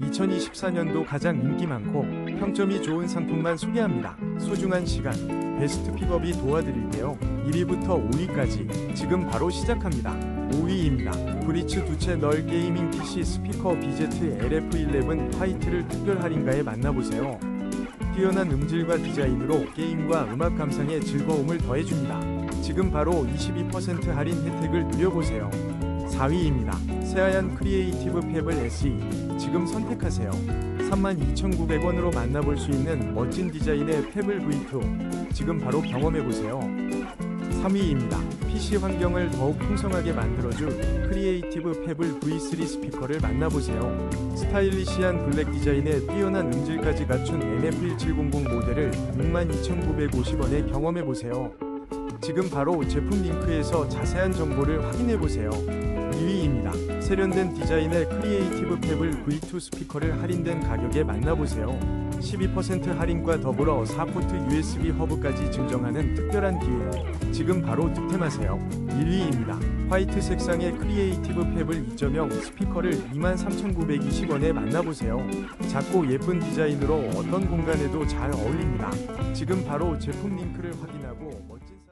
2024년도 가장 인기 많고 평점이 좋은 상품만 소개합니다. 소중한 시간, 베스트 픽업이 도와드릴게요. 1위부터 5위까지 지금 바로 시작합니다. 5위입니다. 브리츠 두 채 널 게이밍 PC 스피커 BZ LF11 화이트를 특별 할인가에 만나보세요. 뛰어난 음질과 디자인으로 게임과 음악 감상에 즐거움을 더해줍니다. 지금 바로 22% 할인 혜택을 누려보세요. 4위입니다. 새하얀 크리에이티브 페블 SE 지금 선택하세요. 32,900원으로 만나볼 수 있는 멋진 디자인의 페블 V2 지금 바로 경험해보세요. 3위입니다. PC 환경을 더욱 풍성하게 만들어줄 크리에이티브 페블 V3 스피커를 만나보세요. 스타일리시한 블랙 디자인에 뛰어난 음질까지 갖춘 NF1700 모델을 62,950원에 경험해보세요. 지금 바로 제품 링크에서 자세한 정보를 확인해보세요. 2위입니다. 세련된 디자인의 크리에이티브 페블 V2 스피커를 할인된 가격에 만나보세요. 12% 할인과 더불어 4포트 USB 허브까지 증정하는 특별한 기회. 지금 바로 득템하세요. 1위입니다. 화이트 색상의 크리에이티브 페블 2.0 스피커를 23,920원에 만나보세요. 작고 예쁜 디자인으로 어떤 공간에도 잘 어울립니다. 지금 바로 제품 링크를 확인하고 멋진 사...